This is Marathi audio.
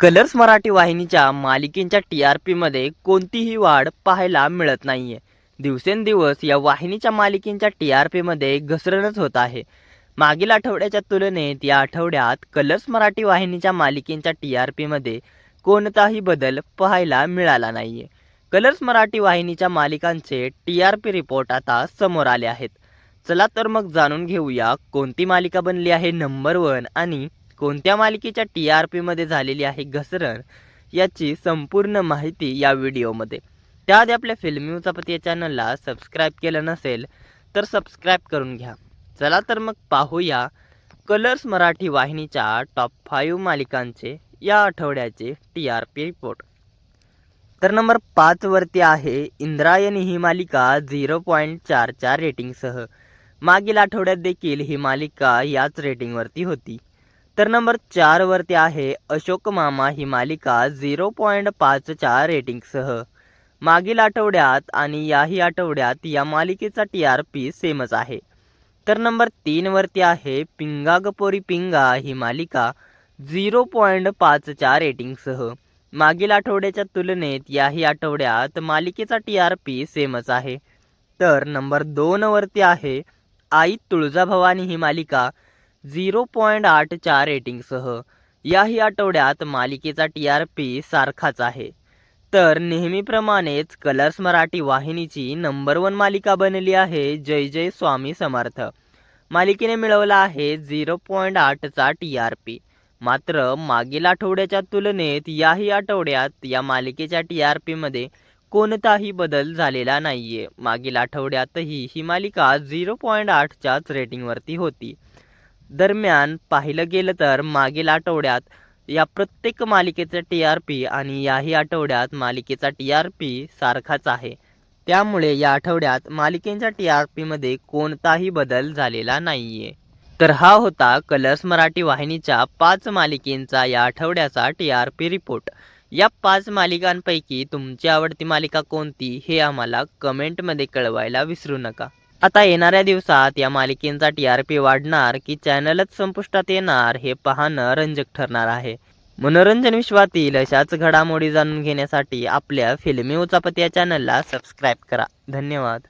कलर्स मराठी वाहिनीच्या मालिकेंच्या टी आर पीमध्ये कोणतीही वाढ पाहायला मिळत नाही आहे दिवसेंदिवस या वाहिनीच्या मालिकेंच्या टी आर पीमध्ये घसरणच होत आहे. मागील आठवड्याच्या तुलनेत या आठवड्यात कलर्स मराठी वाहिनीच्या मालिकेंच्या टी आर पीमध्ये कोणताही बदल पाहायला मिळाला नाही आहे कलर्स मराठी वाहिनीच्या मालिकांचे टी आर पी रिपोर्ट आता समोर आले आहेत. चला तर मग जाणून घेऊया कोणती मालिका बनली आहे नंबर वन आणि कोणत्या मालिकेच्या टी आर पीमध्ये झालेली आहे घसरण याची संपूर्ण माहिती या व्हिडिओमध्ये. त्याआधी आपल्या फिल्मी उचापती या चॅनलला सबस्क्राईब केलं नसेल तर सबस्क्राईब करून घ्या. चला तर मग पाहूया कलर्स मराठी वाहिनीच्या टॉप फाईव्ह मालिकांचे या आठवड्याचे टी आर पी रिपोर्ट तर नंबर पाचवरती आहे इंद्रायणी ही मालिका झिरो पॉईंट चारच्या रेटिंगसह मागील आठवड्यात देखील ही मालिका याच रेटिंगवरती होती. तर नंबर चारवरती आहे अशोक मामा ही मालिका झिरो पॉईंट पाचच्या रेटिंगसह. मागील आठवड्यात आणि याही आठवड्यात या मालिकेचा टी आर पी सेमच आहे. तर नंबर तीनवरती आहे पिंगा गपोरी पिंगा ही मालिका झिरो पॉईंट पाचच्या रेटिंगसह. मागील आठवड्याच्या तुलनेत याही आठवड्यात मालिकेचा टी आर पी सेमच आहे. तर नंबर दोनवरती आहे आई तुळजाभवानी ही मालिका झिरो पॉईंट आठच्या रेटिंगसह याही आठवड्यात मालिकेचा टी आर पी सारखाच आहे. तर नेहमीप्रमाणेच कलर्स मराठी वाहिनीची नंबर वन मालिका बनली आहे जय जय स्वामी समर्थ. मालिकेने मिळवला आहे झिरो पॉईंट आठचा टी आर पी. मात्र मागील आठवड्याच्या तुलनेत याही आठवड्यात या मालिकेच्या टी आर पीमध्ये कोणताही बदल झालेला नाहीये. मागील आठवड्यातही ही मालिका झिरो पॉईंट आठच्याच रेटिंगवरती होती. दरम्यान पाहिलं गेलं तर मागील आठवड्यात या प्रत्येक मालिकेचा टी आर पी आणि याही आठवड्यात मालिकेचा टी आर पी सारखाच आहे. त्यामुळे या आठवड्यात मालिकेच्या टी आर पीमध्ये कोणताही बदल झालेला नाहीये. तर हा होता कलर्स मराठी वाहिनीच्या पाच मालिकेंचा या आठवड्याचा टी आर पी रिपोर्ट. या पाच मालिकांपैकी तुमची आवडती मालिका कोणती हे आम्हाला कमेंटमध्ये कळवायला विसरू नका. आता येणाऱ्या दिवसात या मालिकेंचा टी आर पी वाढणार की चॅनलच संपुष्टात येणार हे पाहणं रंजक ठरणार आहे. मनोरंजन विश्वातील अशाच घडामोडी जाणून घेण्यासाठी आपल्या फिल्मी उचापत या चॅनलला सबस्क्राईब करा. धन्यवाद.